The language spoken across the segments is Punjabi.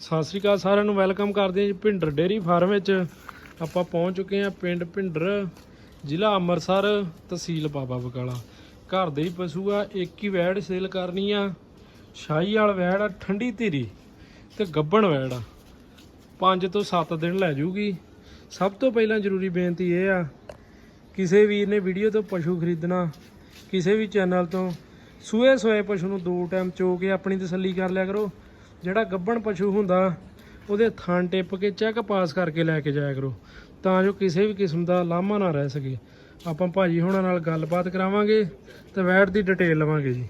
ਸਤਿ ਸ੍ਰੀ ਅਕਾਲ ਸਾਰਿਆਂ ਨੂੰ, ਵੈਲਕਮ ਕਰਦੇ ਹਾਂ ਜੀ ਭਿੰਡਰ ਡੇਅਰੀ ਫਾਰਮ ਵਿੱਚ। ਆਪਾਂ ਪਹੁੰਚ ਚੁੱਕੇ ਹਾਂ ਪਿੰਡ ਭਿੰਡਰ, ਜ਼ਿਲ੍ਹਾ ਅੰਮ੍ਰਿਤਸਰ, ਤਹਿਸੀਲ ਬਾਬਾ ਬਕਾਲਾ। ਘਰ ਦੇ ਹੀ ਪਸ਼ੂ ਆ, ਇੱਕ ਹੀ ਵੈੜ ਸੇਲ ਕਰਨੀ ਆ। ਸ਼ਾਹੀ ਵਾਲ ਵੈੜ ਆ, ਠੰਡੀ ਧੀਰੀ ਤੇ ਗੱਬਣ ਵੈੜ ਆ। 5 ਤੋਂ 7 ਦਿਨ ਲੈ ਜੂਗੀ। ਸਭ ਤੋਂ ਪਹਿਲਾਂ ਜ਼ਰੂਰੀ ਬੇਨਤੀ ਇਹ ਆ, ਕਿਸੇ ਵੀਰ ਨੇ ਵੀਡੀਓ ਤੋਂ ਪਸ਼ੂ ਖਰੀਦਣਾ, ਕਿਸੇ ਵੀ ਚੈਨਲ ਤੋਂ ਸੂਏ ਸੋਏ ਪਸ਼ੂ ਨੂੰ ਦੋ ਟਾਈਮ ਚੋ ਕੇ ਆਪਣੀ ਤਸੱਲੀ ਕਰ ਲਿਆ ਕਰੋ। ਜਿਹੜਾ ਗੱਬਣ ਪਸ਼ੂ ਹੁੰਦਾ ਉਹਦੇ ਥਣ ਟਿੱਪ ਕੇ ਚੈੱਕ ਪਾਸ ਕਰਕੇ ਲੈ ਕੇ ਜਾਇਆ ਕਰੋ। ਤਾਂ ਜੋ ਕਿਸੇ ਵੀ ਕਿਸਮ ਦਾ ਲਾਮਾ ਨਾ ਰਹਿ ਸਕੇ। ਆਪਾਂ ਭਾਜੀ ਹੁਣਾਂ ਨਾਲ ਗੱਲਬਾਤ ਕਰਾਵਾਂਗੇ ਤੇ ਵੈਟ ਦੀ ਡਿਟੇਲ ਲਵਾਂਗੇ ਜੀ।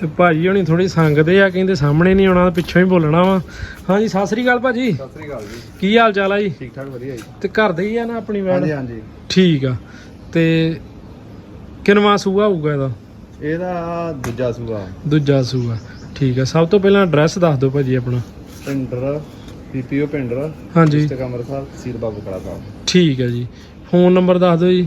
ਤੇ ਭਾਜੀ ਹੁਣੀ ਥੋੜੀ ਸੰਗਦੇ ਆ ਕਹਿੰਦੇ ਸਾਹਮਣੇ ਨਹੀਂ ਆਉਣਾ ਪਿੱਛੋਂ ਹੀ ਬੋਲਣਾ ਵਾ। ਹਾਂਜੀ ਸਤਿ ਸ੍ਰੀ ਅਕਾਲ ਭਾਜੀ। ਸਤਿ ਸ੍ਰੀ ਅਕਾਲ ਜੀ। ਕੀ ਹਾਲ ਚਾਲ ਆ ਜੀ? ਠੀਕ ਠਾਕ ਵਧੀਆ ਜੀ। ਤੇ ਘਰ ਦੇ ਹੀ ਆ ਨਾ ਆਪਣੀ ਵੈਟ? ਹਾਂਜੀ ਹਾਂਜੀ। ਠੀਕ ਆ। ਤੇ ਕਿਨਵਾ ਸੂਆ ਹੋਊਗਾ ਇਹਦਾ? ਇਹਦਾ ਦੂਜਾ ਸੂਆ। ਦੂਜਾ ਸੂਆ। ਠੀਕ ਆ। ਸਭ ਤੋਂ ਪਹਿਲਾਂ ਐਡਰੈਸ ਦੱਸ ਦਿਓ ਭਾਜੀ ਆਪਣਾ। ਪਿੰਡਰ ਪੀਪੀਓ ਪਿੰਡਰ ਹਾਂਜੀ। ਡਿਸਟ੍ਰਿਕਟ ਅੰਮ੍ਰਿਤਸਰ ਸੀਰ ਬਾਬੂ ਕਲਾ ਸਾਹਿਬ। ਠੀਕ ਹੈ ਜੀ। ਫੋਨ ਨੰਬਰ ਦੱਸ ਦਿਓ ਜੀ।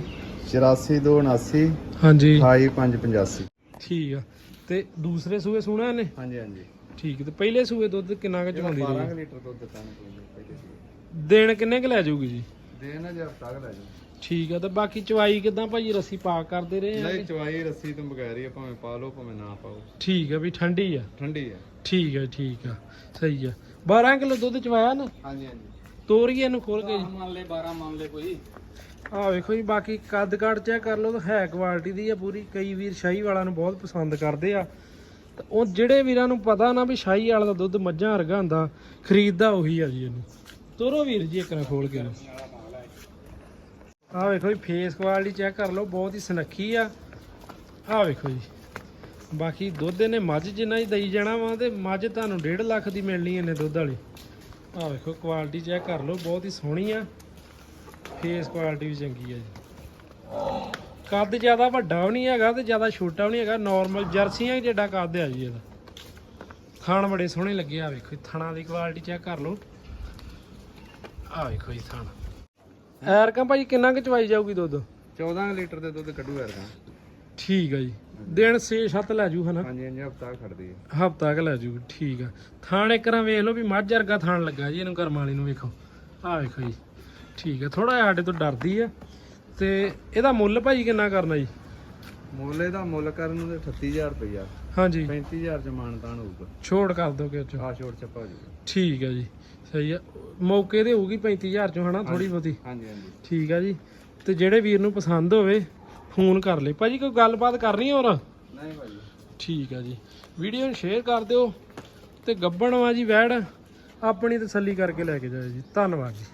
8479 ਹਾਂਜੀ। 28585 ਠੀਕ ਆ। ਤੇ ਦੂਸਰੇ ਸੂਏ ਸੁਣਾ ਇਹਨੇ? ਹਾਂਜੀ ਹਾਂਜੀ। ਠੀਕ ਤੇ ਪਹਿਲੇ ਸੂਏ ਦੁੱਧ ਕਿੰਨਾ ਕੁ 12 ਰਹੀ ਲੀਟਰ ਦੁੱਧ ਦਿੱਤਾ ਨੇ ਪਹਿਲੇ ਸੂਏ। ਦਿਨ ਕਿੰਨੇ ਕੁ ਲੈ ਜਾਊਗੀ ਜੀ? ਦੇਣ ਹਜ਼ਾਰ ਤੱਕ ਲੈ ਜਾ ਠੀਕ ਆ ਤੇ ਬਾਕੀ ਚਵਾਈ ਕਿਦਾਂ ਭਾਜੀ? ਰੱਸੀ ਪਾ ਕਰਦੇ ਰਹੇ ਆ ਨਹੀਂ ਚਵਾਈ ਰੱਸੀ ਤੋਂ ਬਗੈਰ ਹੀ ਆ, ਭਾਵੇਂ ਪਾ ਲਓ ਭਾਵੇਂ ਨਾ ਪਾਓ। ਠੀਕ ਆ ਵੀ ਠੰਡੀ ਆ? ਠੰਡੀ ਹੈ ਠੀਕ ਆ ਠੀਕ ਆ ਸਹੀ ਆ। 12 ਕਿਲੋ ਦੁੱਧ ਚਵਾਇਆ ਨਾ? ਹਾਂਜੀ ਹਾਂਜੀ। ਤੋਰੀਏ ਨੂੰ ਖੋਲ ਕੇ। ਜੀ ਮੰਨ ਲੈ 12 ਮੰਨ ਲੈ ਕੋਈ। ਆ ਵੇਖੋ ਜੀ ਬਾਕੀ ਕੱਦ ਕਾਠ ਚੈੱਕ ਕਰ ਲਓ ਤਾਂ ਹੈ ਕੁਆਲਿਟੀ ਦੀ ਆ ਪੂਰੀ। ਕਈ ਵੀਰ ਸ਼ਾਹੀ ਵਾਲਾ ਨੂੰ ਬਹੁਤ ਪਸੰਦ ਕਰਦੇ ਆ। ਤੇ ਉਹ ਜਿਹੜੇ ਵੀਰਾਂ ਨੂੰ ਪਤਾ ਨਾ ਵੀ ਸ਼ਾਹੀ ਵਾਲਾ ਦਾ ਦੁੱਧ ਮੱਝਾਂ ਵਰਗਾ ਹੁੰਦਾ ਖਰੀਦਦਾ ਉਹੀ ਆ ਜੀ ਇਹਨੂੰ। ਤੋਰੋ ਵੀਰ ਜੀ ਇੱਕ ਨਾ ਖੋਲ ਕੇ ਇਹਨੂੰ। ਆਹ ਵੇਖੋ ਜੀ ਫੇਸ ਕੁਆਲਿਟੀ ਚੈੱਕ ਕਰ ਲਓ ਬਹੁਤ ਹੀ ਸੁਨੱਖੀ ਆ। ਆਹ ਵੇਖੋ ਜੀ। ਬਾਕੀ ਦੁੱਧ ਇਹਨੇ ਮੱਝ ਜਿੰਨਾ ਹੀ ਦਈ ਜਾਣਾ ਵਾ ਤੇ ਮੱਝ ਤੁਹਾਨੂੰ 1.5 ਲੱਖ ਦੀ ਮਿਲਣੀ ਇਹਨੇ ਦੁੱਧ ਵਾਲੀ। ਆਹ ਵੇਖੋ ਕੁਆਲਿਟੀ ਚੈੱਕ ਕਰ ਲਓ ਬਹੁਤ ਹੀ ਸੋਹਣੀ ਆ। ਫੇਸ ਕੁਆਲਿਟੀ ਵੀ ਚੰਗੀ ਆ ਜੀ। ਕੱਦ ਜ਼ਿਆਦਾ ਵੱਡਾ ਵੀ ਨਹੀਂ ਹੈਗਾ ਤੇ ਜ਼ਿਆਦਾ ਛੋਟਾ ਵੀ ਨਹੀਂ ਹੈਗਾ ਨਾਰਮਲ ਜਰਸੀਆਂ ਹੀ ਜਿੱਡਾ ਕੱਦ ਆ ਜੀ ਇਹਦਾ। ਖਾਣ ਬੜੇ ਸੋਹਣੇ ਲੱਗੇ ਆ ਵੇਖੋ ਜੀ, ਥਣਾਂ ਦੀ ਕੁਆਲਿਟੀ ਚੈੱਕ ਕਰ ਲਓ। ਆ ਵੇਖੋ ਜੀ ਥਣ। ਐਰਕਾਂ ਭਾਈ ਕਿੰਨਾ ਕੁ ਚਵਾਈ ਜਾਊਗੀ ਦੁੱਧ? 14 ਲੀਟਰ ਦੇ ਦੁੱਧ ਕੱਢੂ ਯਾਰ ਠੀਕ ਆ ਜੀ। ਦਿਨ 6-7 ਲੈ ਜੂ ਹਨਾ? ਹਾਂਜੀ ਹਾਂਜੀ ਹਫਤਾ ਖੜਦੀ ਹੈ ਹਫਤਾ ਕ ਲੈ ਜੂ ਠੀਕ ਆ। ਥਾਣ ਇੱਕ ਰਾਂ ਵੇਖ ਲਓ ਵੀ ਮੱਝ ਵਰਗਾ ਥਾਣ ਲੱਗਾ ਜੀ ਇਹਨੂੰ ਕਰਮ ਵਾਲੀ ਨੂੰ ਵੇਖੋ। ਆ ਵੇਖੋ ਜੀ। ਠੀਕ ਆ ਥੋੜਾ ਜਿਹਾ ਸਾਡੇ ਤੋਂ ਡਰਦੀ ਆ। ਤੇ ਇਹਦਾ ਮੁੱਲ ਭਾਈ ਕਿੰਨਾ ਕਰਨਾ ਜੀ? ਮੁੱਲ ਇਹਦਾ ਮੁੱਲ ਕਰਨ ਨੂੰ ਤੇ 38000 ਰੁਪਇਆ ਹਾਂਜੀ। 35000 ਚ ਮਾਨਤਾਨ ਹੋਊਗਾ। ਛੋੜ ਕਰ ਦੋਗੇ ਉਹ 'ਚੋਂ? ਆ ਛੋਟ ਚੱਪਾ ਹੋ ਜਾਊਗਾ। ਠੀਕ ਆ ਜੀ ਸਹੀ ਆ। ਮੌਕੇ ਤੇ ਹੋਊਗੀ 35000 ਚੋਂ ਹਨਾ ਥੋੜੀ ਬਹੁਤੀ? ਹਾਂਜੀ ਹਾਂਜੀ। ਠੀਕ ਆ ਜੀ। ਤੇ ਜਿਹੜੇ ਵੀਰ ਨੂੰ ਪਸੰਦ ਹੋਵੇ ਫੋਨ ਕਰ ਲੈ। ਭਾਜੀ ਕੋਈ ਗੱਲਬਾਤ ਕਰਨੀ ਹੋਰ? ਨਹੀਂ ਭਾਈ ਠੀਕ ਆ ਜੀ। ਵੀਡੀਓ ਨੂੰ ਸ਼ੇਅਰ ਕਰ ਦਿਓ ਤੇ ਗੱਬਣ ਵਾ ਜੀ ਵੈੜ ਆਪਣੀ ਤਸੱਲੀ ਕਰਕੇ ਲੈ ਕੇ ਜਾਓ ਜੀ। ਧੰਨਵਾਦ ਜੀ।